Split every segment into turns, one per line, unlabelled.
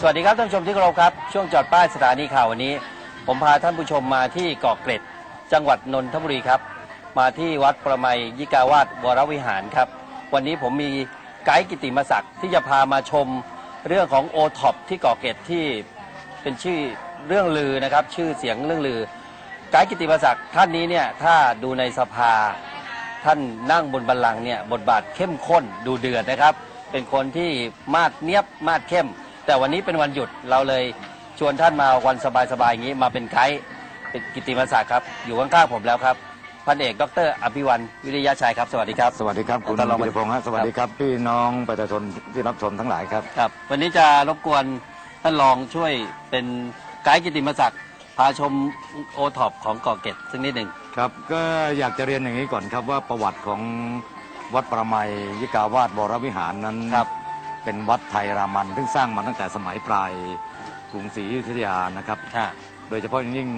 สวัสดีครับท่านผู้ชมที่เคารพครับ ช่วงจอดป้ายสถานีข่าววันนี้ ผมพาท่านผู้ชมมาที่เกาะเกร็ด จังหวัดนนทบุรีครับ มาที่วัดประไมยยิกาวาสวรวิหารครับ วันนี้ผมมีไกด์กิติมศักดิ์ที่จะพามาชมเรื่องของโอท็อปที่เกาะเกร็ดที่เป็นชื่อเรื่องลือนะครับ ชื่อเสียงเรื่องลือ ไกด์กิติมศักดิ์ท่านนี้เนี่ยถ้าดูในสภาท่านนั่งบนบัลลังก์เนี่ยบทบาทเข้มข้นดูเดือดนะครับ เป็นคนที่มาดเนียบมาดเข้ม แต่วันนี้เป็นวันหยุดเราเลยชวนท่านมาวันสบายๆอย่างนี้มาเป็นไกด์เป็นกิตติมศักดิ์ครับ อยู่ข้างๆผมแล้วครับพันเอกดรอภิวันวิริยะชัยครับ สวัสดีครับ
สวัสดีครับคุณ
ท่านรอง
ปิยพงศ์ฮะสวัสดีครับ พี่น้องประชาชนที่รับชมทั้งหลายครับ
ครับวันนี้จะรบกวนท่านรองช่วยเป็นไกด์กิตติมศักดิ์พาชมโอท็อปของเกาะเกร็ดสักนิดหนึ่ง
ครับก็อยากจะเรียนอย่างนี้ก่อนครับว่าประวัติของวัดประไมยยิกาวาสวรวิหารนั้น
ครับ
เป็นวัดไทยรามันซึ่งสร้างมาตั้งแต่สมัยปลายกรุงศรีอยุธยานะครับ
ค่ะ
โดยเฉพาะอย่างยิ่ง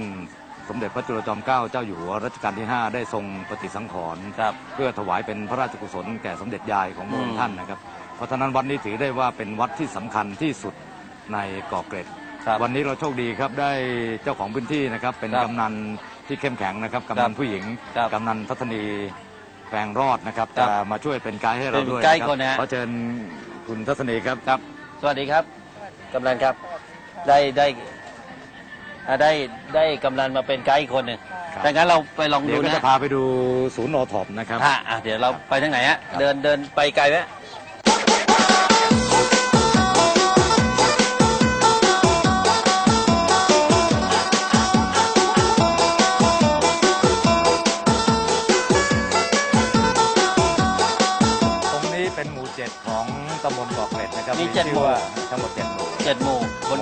สมเด็จพระจุลจอมเกล้าเจ้าอยู่หัวรัชกาลที่ 5 ได้ทรงปฏิสังขรณ์
ครับ
เพื่อถวายเป็นพระราชกุศลแก่สมเด็จยายของพระอง
อื
ค์
ม
ท่านนะครับ เพราะฉะนั้นวัดนี้ถือได้ว่าเป็นวัดที่สำคัญที่สุดในเกาะเกร็ด
ครับ
วันนี้เราโชคดีครับได้เจ้าของพื้นที่นะครับ เป็น
ครับ
กำนันที่เข้มแข็งนะครับกำนันผู้หญิง
ครับ
กำนันทัศนีแปลงรอดนะครับ
ครั
จะ
บ
มาช่วยเป็นไกด์ให้เรา
เป็น
ด้วย
ไกด์ะ
รับ
คนนะฮะ
ขอเชิญ คุณทัศนีครับครับ
สวัสดีครับกำนันครับ ได้ได้อ่าได้ได้กำนันมาเป็นไกด์อีกคนหนึ่ง
ครับ
ดังนั้นเราไปลอง
เดี๋
ดู
ยวก็
นะ
จะพาไปดูศูนย์โอท็อปนะครับ
อะอะเดี๋ยวเราไปทางไหนฮะ เดินเดินไปไกลไหม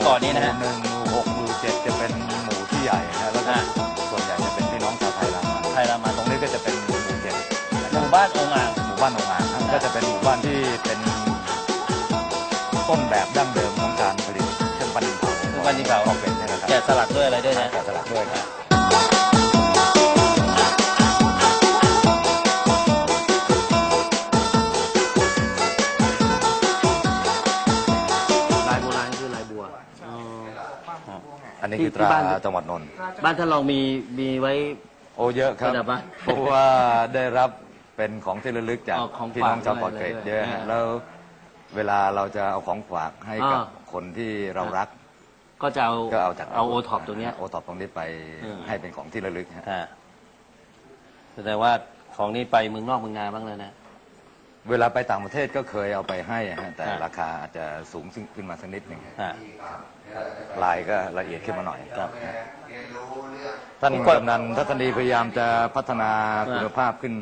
กาะนี้
นะฮะ
หมู่หนึ่งหมู่หกหมู่เจ็ดจะเป็นหมู่ที่ใหญ่นะแล้วก็
อ่า
ส่วนใหญ่จะเป็นพี่น้องชาวไทยรามัน
ไทยรามัน
ตรงนี้ก็จะเป็นหมู่เจ็ดนะ
ห
ครับ
มู่บ้านองอ่าง
หมู่บ้านองอ่างครับก็จะเป็นหมู่บ้านที่เป็นต้นแบบดั้งเดิมของการผลิตเครื่องปั้นดินเผา
เครื่องปั้นดินเผา
ของเป็นเนี่ยนะครับ
แกะสลักด้วยอะไรด้วยนะ
แกะสลักด้วยครับ นนี้
ที่
คือตรา
ที่บ้าน
จังหวัดนนท์
บ้านท่านลองมีมีไว้
โอ้เยอะครับ
ระดับปะ
เพราะว่าได้รับเป็นของที่ระลึกจาก
อ๋อของ
พี่น้อง
ฝาก
ชาวเกาะเกร็ด
ด้วย
เยอะ
อ่า
ฮะแล้วเวลาเราจะเอาของฝากให้กับ
อ่า
คนที่เรารัก
ก็จะเอา
ก็เอาจาก
เอาโอท็อปตรงเนี้ย
โอท็อปตรงนี้ไป
อืม
ให้เป็นของที่ระลึกฮะ
อ่าแสดงว่าของนี้ไปเมืองนอกเมืองนาบ้างเลยนะ
เวลาไปต่างประเทศก็เคยเอาไปให้ฮะแต่
อ่า
ราคาอาจจะสูงขึ้นมาสักนิดหนึ่ง
อ่า
ลายก็ละเอียดขึ้นมาหน่อย
ครับ
ท่าน
อีกคน
กำนันทัศนีพยายามจะพัฒนา
อ่า
คุณภาพขึ้น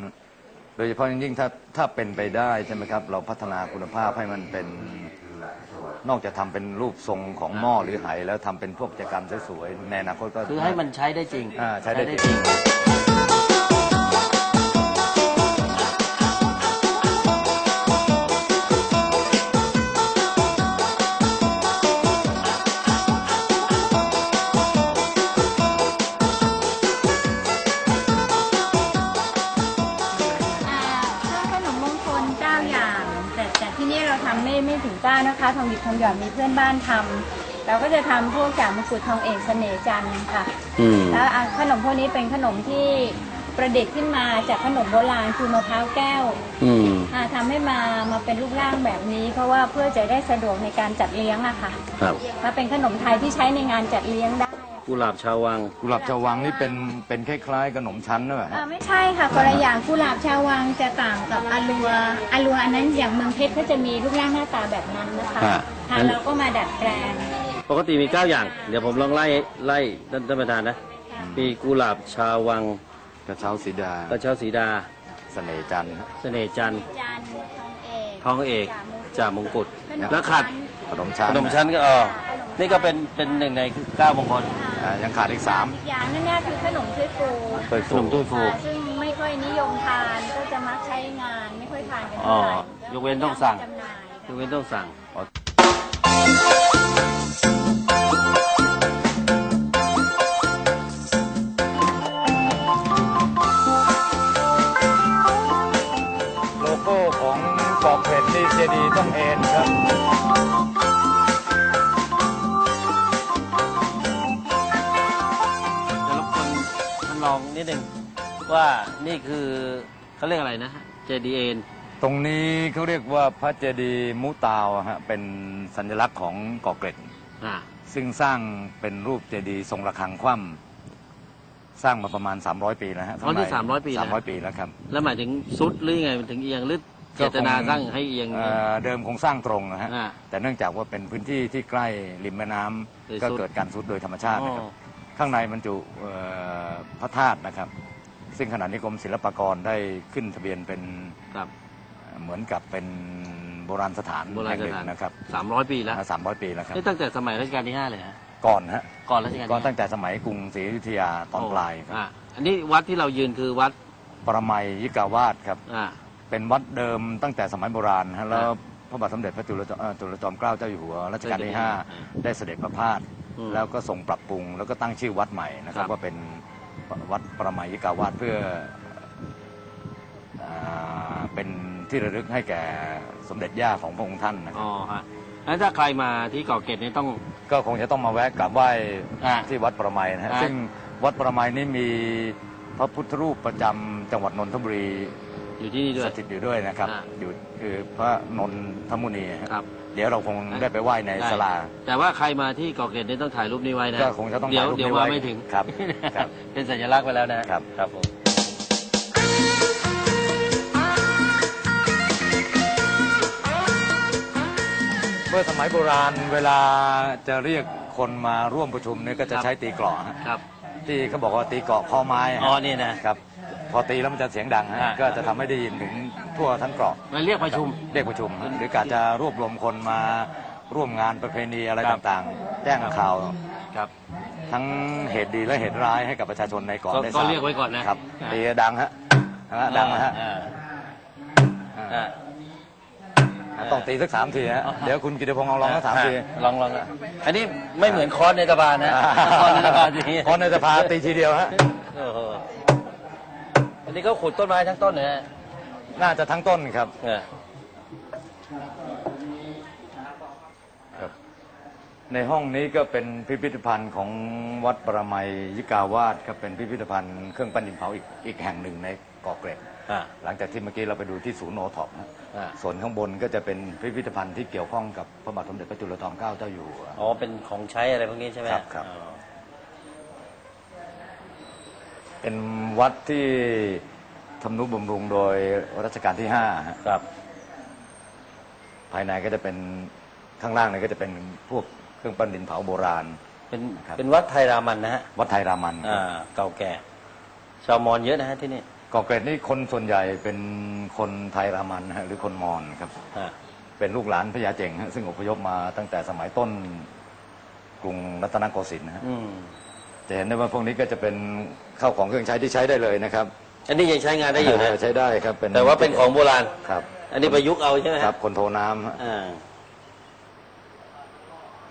โดยเฉพาะอย่างยิ่งถ้าถ้าเป็นไปได้ใช่ไหมครับ เราพัฒนาคุณภาพให้มันเป็น นอกจากทำเป็นรูปทรงของหม้อหรือไหแล้วทำเป็นพวกกิจกรรมสวยๆในอนาคตก็
คือให้มันใช้ได้จริง
อ่าใช้ได้จริง
อ่า ที่นี่เราทำไม่ไม่ถึงเก้านะคะทองหยิบทองหยอดมีเพื่อนบ้านทำเราก็จะทำพวกจากมงกุฎทองเอกเสน่ห์จันทร์ค่ะ
อืม
แล้วอะขนมพวกนี้เป็นขนมที่ประดิษฐ์ขึ้นมาจากขนมโบราณคือมะพร้าวแก้ว
อืม
อ่าทำให้มามาเป็นรูปร่างแบบนี้ เพราะว่าเพื่อจะได้สะดวกในการจัดเลี้ยงอะค่ะ
ครับ
ถ้าเป็นขนมไทยที่ใช้ในงานจัดเลี้ยงได้
กุหลาบชาววัง
กุหลาบชาววังนี่เป็นเป็นคล้ายๆขนมชั้นนะ
อ่า
ฮะ
ไม่ใช่ค่ะคนละอย่างกุหลาบชาววังจะต่างกับอาลัวอาลัวอันนั้นอย่างเมืองเพชรก็จะมีรูปร่างหน้าตาแบบนั้นนะคะ
อ่า
ทางเราก็มาดัดแปลง
ปกติมี 9 อย่าง เดี๋ยวผมลองไล่ไล่ท่านท่านประธานนะ มีกุหลาบชาววัง
กระเช้าสีดาก
ระเช้าสีดา
เสน่ห์จันทร์ฮะ
เสน่ห์จันทร์
จันทร์ทองเอก
ทองเอก
จ่าม
จ่ามงกุฎ
ขนม
แล้วขัด
ขนมชั้น
ขนมชั้นก็เออนี่ก็เป็นเป็นหนึ่งในเก้ามงคล
อ่า ยังขาดอีกสาม
อีกอย่างนั่นเนี่ยคือขนมถ้วยฟู
เคย
ข
ฟู
นมถ้วยฟู
อ่าซึ่งไม่ค่อยนิยมทานก็จะมักใช้งานไม่ค่อยทานกัน
อ๋อ
เท่าไหร่
ยกเว้นต้องสั่ง
จำหน่าย
ยกเว้นต้องสั่ง
โนิ
ดหนึ่งว่านี่คือเขาเรียกอะไรนะเจดีเอ็น
ตรงนี้เขาเรียกว่าพระเจดีย์มุตาวฮะเป็นสัญลักษณ์ของเกาะเกร็ด
อ่า
ซึ่งสร้างเป็นรูปเจดีย์ทรงระฆังคว่ำสร้างมาประมาณ 300 ปีแล้วฮะ
อ๋อนี่300ปีแล้ว
สามร้อยปีแล้วครับ
แล้วหมายถึงซุดหรือยังไงมันถึงเอียงหรือเจตนาสร้างให้เอียง
เอ่อเดิมคงสร้างตรงนะฮะ
อ่า
แต่เนื่องจากว่าเป็นพื้นที่ที่ใกล้ริมแม่น้ำ
เลย
ก็
ทรุด
เกิดการทรุดโดยธรรมชาตินะครับ
อ๋อ
ข้างในบรรจุเอ่อพระธาตุนะครับ ซึ่งขณะนี้กรมศิลปากรได้ขึ้นทะเบียนเป็น
ครับ
เหมือนกับเป็นโบราณสถาน
โบราณ
แห่ง
ส
หนึ่ง
ถาน
นะครับ
สามร้อยปีแล้ว
สามร้อยปีแล้วครับ
นี่ตั้งแต่สมัยรัชกาลที่ห้าเลยฮะ
ก่อนฮะ
ก่อนรัชกาล
ก่อน
ที่
ตั้งแต่สมัยกรุงศรีอยุธยาตอนปลายครับ
อ่าอันนี้วัดที่เรายืนคือวัด
ปรมัยยิกาวาสครับ
อ่า
เป็นวัดเดิมตั้งแต่สมัยโบราณฮะแล้ว
อ่า
พระบาทสมเด็จพระจุลจอมเอ่อจุลจอมเกล้าเจ้าอยู่หัวรัชกาลที่
อ่า
5 ได้เสด็จประพาส
อืม
แล้วก็ทรงปรับปรุง แล้วก็ตั้งชื่อวัดใหม่นะครับ
ครับ
ว่าเป็นวัดปรมัยยิกาวาสเพื่ออ่าเป็นที่ระลึกให้แก่สมเด็จย่าของพระองค์ท่านนะครับ
อ๋อฮะแล้วถ้าใครมาที่เกาะเกร็ดนี่ต้อง
ก็คงจะต้องมาแวะกราบไหว้
อ่า
ที่วัดประไมยนะฮะ
อ่า
ซึ่งวัดประไมยนี้มีพระพุทธรูปประจำจังหวัดนนทบุรี
อยู่ที่นี่ด้ว
ส
ย
ถิตอยู่ด้วยนะครับ
อ่า
อยู่คือพระนนทมุนีฮะ
ครับ
เดี๋ยวเราคงได้ไปไหว้ใน
ได้
ศาลา
แต่ว่าใครมาที่เกาะเกร็ดนี่ต้องถ่ายรูปนี้ไว้นะ
ก็คงจะต้อง
เดี๋ยว
ถ่ายรูปนี้
เดี๋ยวมา
ไว้
ไม่ถึง
ครับครับ
เป็นสัญลักษณ์ไปแล้วนะครับครับผม
เมื่อสมัยโบราณเวลาจะเรียกคนมาร่วมประชุมเนี่ยก็จะใช้ตีกลองฮะ
ครับ
ที่เขาบอกว่าตีเกราะข้อไม้ฮะ
อ๋อนี่นะ
ครับ พอตีแล้วมันจะเสียงดังฮะ
อ่า
ก็จะทำให้ได้ยินถึงทั่วทั้งเกราะ
มาเรียกประชุม
เรียกประชุมฮะหรือการจะรวบรวมคนมาร่วมงานประเพณีอะไร
ครับ
ต่างๆ แจ้งข่าว
ครับ
ทั้งเหตุดีและเหตุร้ายให้กับประชาชนในเกาะ
ก็
ได้ท
ก็
ราบ
เรียกไว้ก่อนนะครับอ่า
ตีดังฮะฮะดังนะฮะ
อ่า
อ่า
อ่า
ต้องตีสักสามทีฮะเดี๋ยวคุณกิติพงศ์เอาลองสักสามที
ลองลองอะอันนี้ไม่เหมือนคอนในตะบานนะคอนในตะบานที
คนในสภาตีทีเดียวฮะ
โอ้โหอั นนี้ก็ขุดต้นไม้ทั้งต้นนะฮะ
น่าจะทั้งต้นครับ
เออ
ในห้องนี้ก็เป็นพิพิธภัณฑ์ของวัดประมัยยิกาวาสครับเป็นพิพิธภัณฑ์เครื่องปั้นดินเผาอีกอีกแห่งหนึ่งในเกาะเกร็ด
อ่า
หลังจากที่เมื่อกี้เราไปดูที่ศูนย์โอท็อปนะ
อ่า
ส่วนข้างบนก็จะเป็นพิพิธภัณฑ์ที่เกี่ยวข้องกับพระบาทสมเด็จพระจุลจอมเกล้าเจ้าอยู่หัว
อ๋อเป็นของใช้อะไรพวกนี้ใช่ไหม
ครับครับ
อ๋อ
เป็นวัดที่ทำนุบำรุงโดยรัชกาลที่ห้าฮะ
ครับ
ภายในก็จะเป็นข้างล่างเนี่ยก็จะเป็นพวกเครื่องปั้นดินเผาโบราณ
เป็น
ครับ
เป็นวัดไทยรามันนะฮะ
วัดไทยรามันค
อ่า
รับ
เก่าแก่ ชาวมอญเยอะนะฮะที่นี่
เกาะเกร็ดนี่คนส่วนใหญ่เป็นคนไทยรามันนะฮะหรือคนมอญครับ
อ่า
เป็นลูกหลานพญาเจ๋งฮะซึ่งอพยพมาตั้งแต่สมัยต้นกรุงรัตนโกสินทร์นะฮะ
อืม
จะเห็นได้ว่าพวกนี้ก็จะเป็นข้าวของเครื่องใช้ที่ใช้ได้เลยนะครับ
อันนี้ยังใช้งานได้อยู่นะ
ใช้ได้ครับเป็น
แต่ว่าเป็นของโบราณ
ครับ
อันนี้ประยุกต์เอาใช่ไหม
ครับคนโทน้ำฮะ
อ่า